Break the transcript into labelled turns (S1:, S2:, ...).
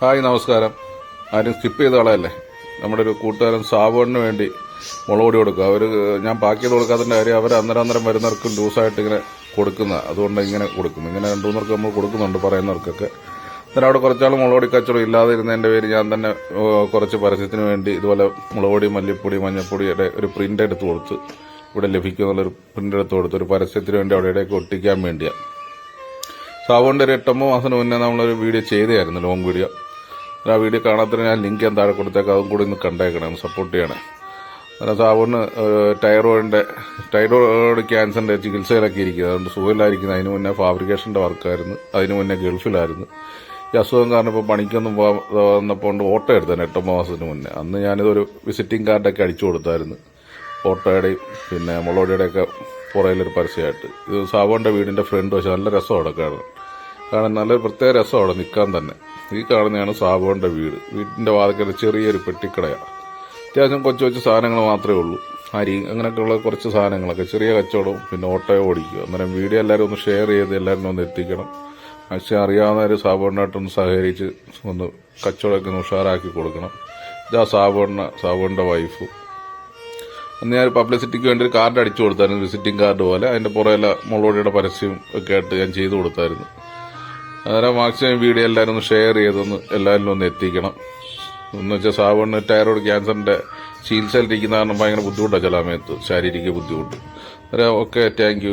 S1: Hi നമസ്കാരം. ആരും skip ചെയ്ത ആളല്ലേ? നമ്മുടെ ഒരു കൂട്ടുകാരൻ സാബുവിന് വേണ്ടി മുളകൊടി കൊടുക്കുക. അവർ ഞാൻ പാക്ക് ചെയ്ത് കൊടുക്കാത്തതിന്റെ കാര്യം അവർ അന്നേരം അന്നേരം വരുന്നവർക്കും ലൂസായിട്ട് ഇങ്ങനെ കൊടുക്കുന്ന അതുകൊണ്ട് ഇങ്ങനെ കൊടുക്കും. ഇങ്ങനെ രണ്ടു മൂന്നർക്ക് നമ്മൾ കൊടുക്കുന്നുണ്ട് പറയുന്നവർക്കൊക്കെ. അന്നേരം അവിടെ കുറച്ചാൾ മുളകൊടി കച്ചവടം ഇല്ലാതെ ഇരുന്നതിന്റെ പേര് ഞാൻ തന്നെ കുറച്ച് പരസ്യത്തിന് വേണ്ടി ഇതുപോലെ മുളകൊടി മല്ലിപ്പൊടി മഞ്ഞപ്പൊടിയുടെ ഒരു പ്രിന്റ് എടുത്ത് കൊടുത്ത് ഇവിടെ ലഭിക്കും എന്നുള്ളൊരു പ്രിന്റ് എടുത്ത് കൊടുത്ത് ഒരു പരസ്യത്തിന് വേണ്ടി അവിടെ ഇടയ്ക്ക് ഒട്ടിക്കാൻ വേണ്ടിയാണ് സാബുവിന്റെ ഒരു എട്ടൊമ്പത് മാസത്തിന് മുന്നേ നമ്മളൊരു വീഡിയോ ചെയ്തായിരുന്നു ലോങ് വീഡിയോ ആ വീഡിയോ കാണാത്തതിന് ഞാൻ ലിങ്ക് ഞാൻ താഴെ കൊടുത്തേക്കാം. അതും കൂടി ഒന്ന് കണ്ടേക്കണം സപ്പോർട്ട് ചെയ്യണേ. അങ്ങനെ സാബുവിന് ടൈറോയിഡിന്റെ ടൈറോയിഡ് ക്യാൻസറിന്റെ ചികിത്സയിലൊക്കെ ഇരിക്കുക അതുകൊണ്ട് സുഖമില്ലായിരിക്കുന്നത് അതിന് മുന്നേ ഫാബ്രിക്കേഷന്റെ വർക്കായിരുന്നു അതിന് മുന്നേ ഗൾഫിലായിരുന്നു. ഈ അസുഖം കാരണം ഇപ്പോൾ പണിക്കൊന്നും വന്നപ്പോൾ കൊണ്ട് ഓട്ടോ എടുത്തന്നെ എട്ടൊമ്പത് മാസത്തിന് മുന്നേ. അന്ന് ഞാനിതൊരു വിസിറ്റിംഗ് കാർഡൊക്കെ അടിച്ചു കൊടുത്തായിരുന്നു. ഓട്ടോയുടെയും പിന്നെ മുളോടിയുടെയൊക്കെ പുറയിലൊരു പരസ്യമായിട്ട്. ഇത് സാബുവിന്റെ വീടിന്റെ ഫ്രണ്ട് വശം. നല്ല രസം അവിടെ കാണാൻ. കാരണം നല്ല പ്രത്യേക രസം അവിടെ നിൽക്കാൻ തന്നെ. ഈ കാണുന്നതാണ് സാബുവിന്റെ വീട്. വീട്ടിന്റെ വാതിക്കൽ ചെറിയൊരു പെട്ടിക്കടയാണ് അത്യാവശ്യം കൊച്ചു കൊച്ചു സാധനങ്ങൾ മാത്രമേ ഉള്ളൂ. അരി അങ്ങനെയൊക്കെയുള്ള കുറച്ച് സാധനങ്ങളൊക്കെ. ചെറിയ കച്ചവടവും പിന്നെ ഓട്ടോ ഓടിക്കുക. അന്നേരം വീഡിയോ എല്ലാവരും ഒന്ന് ഷെയർ ചെയ്ത് എല്ലാവരും ഒന്ന് എത്തിക്കണം. അറിയാവുന്ന അറിയാവുന്നവർ സാബുണ്ണായിട്ടൊന്ന് സഹകരിച്ച് ഒന്ന് കച്ചവടമൊക്കെ ഒന്ന് ഉഷാറാക്കി കൊടുക്കണം. ഇതാ സാബുണ്ണ സാബുണ്ടെ വൈഫ് അന്ന് ഞാൻ പബ്ലിസിറ്റിക്ക് വേണ്ടി ഒരു കാർഡ് അടിച്ചു കൊടുത്തായിരുന്നു വിസിറ്റിംഗ് കാർഡ് പോലെ. അതിന്റെ പുറകിലെ മുളകൊടിയുടെ പരസ്യം ഒക്കെ ആയിട്ട് ഞാൻ ചെയ്തു കൊടുത്തായിരുന്നു. അന്നേരം മാക്സിമം വീഡിയോ എല്ലാവരും ഒന്ന് ഷെയർ ചെയ്തൊന്ന് എല്ലാവരിലും ഒന്ന് എത്തിക്കണം. എന്ന് വെച്ചാൽ സാവണ് ടയറോയ്ഡ് ക്യാൻസറിന്റെ ചികിത്സയിലിരിക്കുന്ന കാരണം ഭയങ്കര ബുദ്ധിമുട്ടാണ് ചില സമയത്ത്. ശാരീരിക ബുദ്ധിമുട്ട്. അന്നേരം ഓക്കെ താങ്ക്